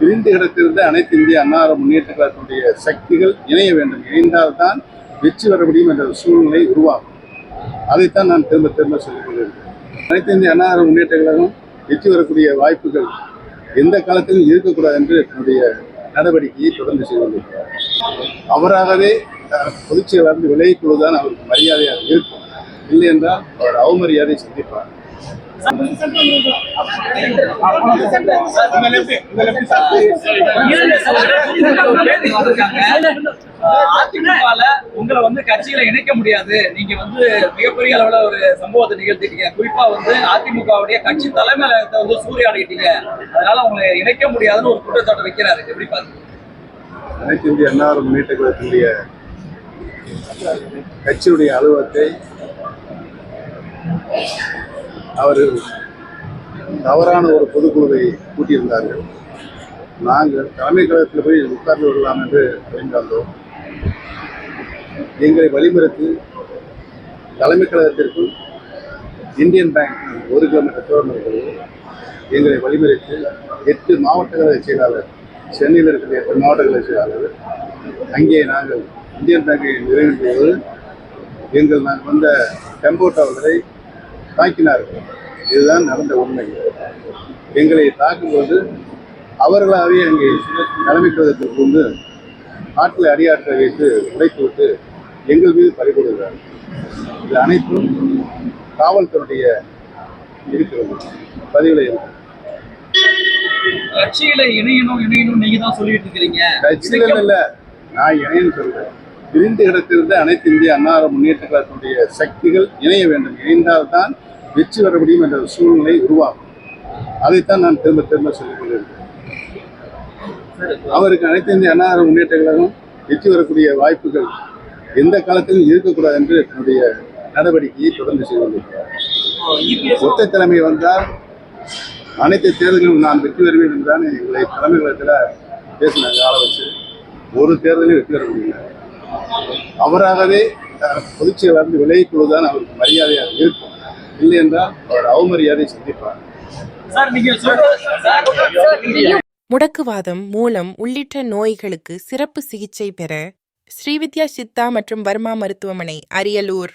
பிரிந்து கிடத்திருந்த அனைத்து இந்திய அன்னார முன்னேற்ற கழகத்துடைய சக்திகள் இணைய வேண்டும். இணைந்தால்தான் வெற்றி பெற முடியும் என்ற சூழ்நிலை உருவாகும். அதைத்தான் நான் திரும்ப திரும்ப சொல்லிக் அனைத்து இந்திய அன்னார முன்னேற்ற கழகம் வெற்றி பெறக்கூடிய வாய்ப்புகள் எந்த காலத்திலும் இருக்கக்கூடாது என்று என்னுடைய நடவடிக்கையை தொடர்ந்து செய்து கொண்டிருக்கிறார். அவராகவே பொதுச் செயலாளர் விலகிக் கொள்வதுதான் அவருக்கு மரியாதையாக இருக்கும். இல்லை என்றால் அவர் அவமரியாதை சந்திப்பார். அதிமுகல உங்களை வந்து கட்சியில இணைக்க முடியாது. நீங்க வந்து மிகப்பெரிய அளவுல ஒரு சம்பவத்தை நிகழ்த்திட்டீங்க. குறிப்பா வந்து அதிமுகவுடைய கட்சி தலைமையகத்தை வந்து சூறையாடிட்டீங்க. அதனால உங்களை இணைக்க முடியாதுன்னு ஒரு குற்றச்சாட்டு வைக்கிறாரு. எப்படி பாருங்க அனைத்து இந்திய அன்னார முன்னேற்ற கட்சியுடைய அலுவலகத்தை அவர் தவறான ஒரு பொதுக்குழுவை கூட்டியிருந்தார்கள். நாங்கள் தலைமை கழகத்தில் போய் உட்கார்ந்து விடலாம் என்று அறிந்தாந்தோம் எங்களை வழிமறித்து தலைமை கழகத்திற்கும் இந்தியன் பேங்க் ஒரு கிலோமீட்டர் தூரம் இருக்கிறது. எங்களை வழிமறித்து எட்டு மாவட்டங்களை செயலாளர் சென்னையில் இருக்கிற எட்டு மாவட்டங்களை செயலாளர் அங்கே நாங்கள் இந்தியன் பேங்கை நிறைவேற்றும் போது எங்கள் நாங்கள் வந்த டெம்போ டவர்களை தாக்கினார்கள் இதுதான் நடந்த உண்மை. எங்களை தாக்கும்போது அவர்களாகவே அங்கே தலைமை கழகத்திற்கு வந்து ஆற்றில் அடியாற்ற வைத்து உடைத்து விட்டு எங்கள் மீது பறிகொடுக்கிறார்கள் இது அனைத்தும் காவல்துறையுடைய இருக்கிறது. பதிவில் இருக்கு கட்சியில இணையணும் இணையணும் நீங்க தான் சொல்லிட்டு இருக்கிறீங்க. கட்சியில் இல்ல. நான் இணையன்னு சொல்றேன். பிரிந்து கிடத்திருந்த அனைத்து இந்திய அன்னார முன்னேற்ற கழகத்துடைய சக்திகள் இணைய வேண்டும். இணைந்தால்தான் வெற்றி பெற முடியும் என்ற சூழ்நிலை உருவாகும். அதைத்தான் நான் திரும்ப திரும்ப சொல்லிக் கொண்டிருக்கிறேன். அவருக்கு அனைத்து இந்திய அன்னார முன்னேற்ற கழகம் வெற்றி பெறக்கூடிய வாய்ப்புகள் எந்த காலத்திலும் இருக்கக்கூடாது என்று என்னுடைய நடவடிக்கையை தொடர்ந்து செய்து கொண்டிருக்கிறார். ஒத்த தலைமை வந்தால் அனைத்து தேர்தலிலும் நான் வெற்றி பெறுவேன் என்றுதான் எங்களை தலைமை கழகத்தில் பேசினாங்க ஆள வச்சு. ஒரு தேர்தலையும் வெற்றி பெற முடியல. அவராகவே அஹ், பொதுச் செயலாளர் விலகிக் கொள்வதுதான் அவருக்கு மரியாதையாக இருக்கும். இல்லை என்றால் அவர் அவமரியாதை சந்திப்பார். சார் நீங்க சொல்றது முடக்குவாதம் மூலம் உள்ளிட்ட நோய்களுக்கு சிறப்பு சிகிச்சை பெற ஸ்ரீவித்யா சித்தா மற்றும் வர்மா மருத்துவமனை அரியலூர்.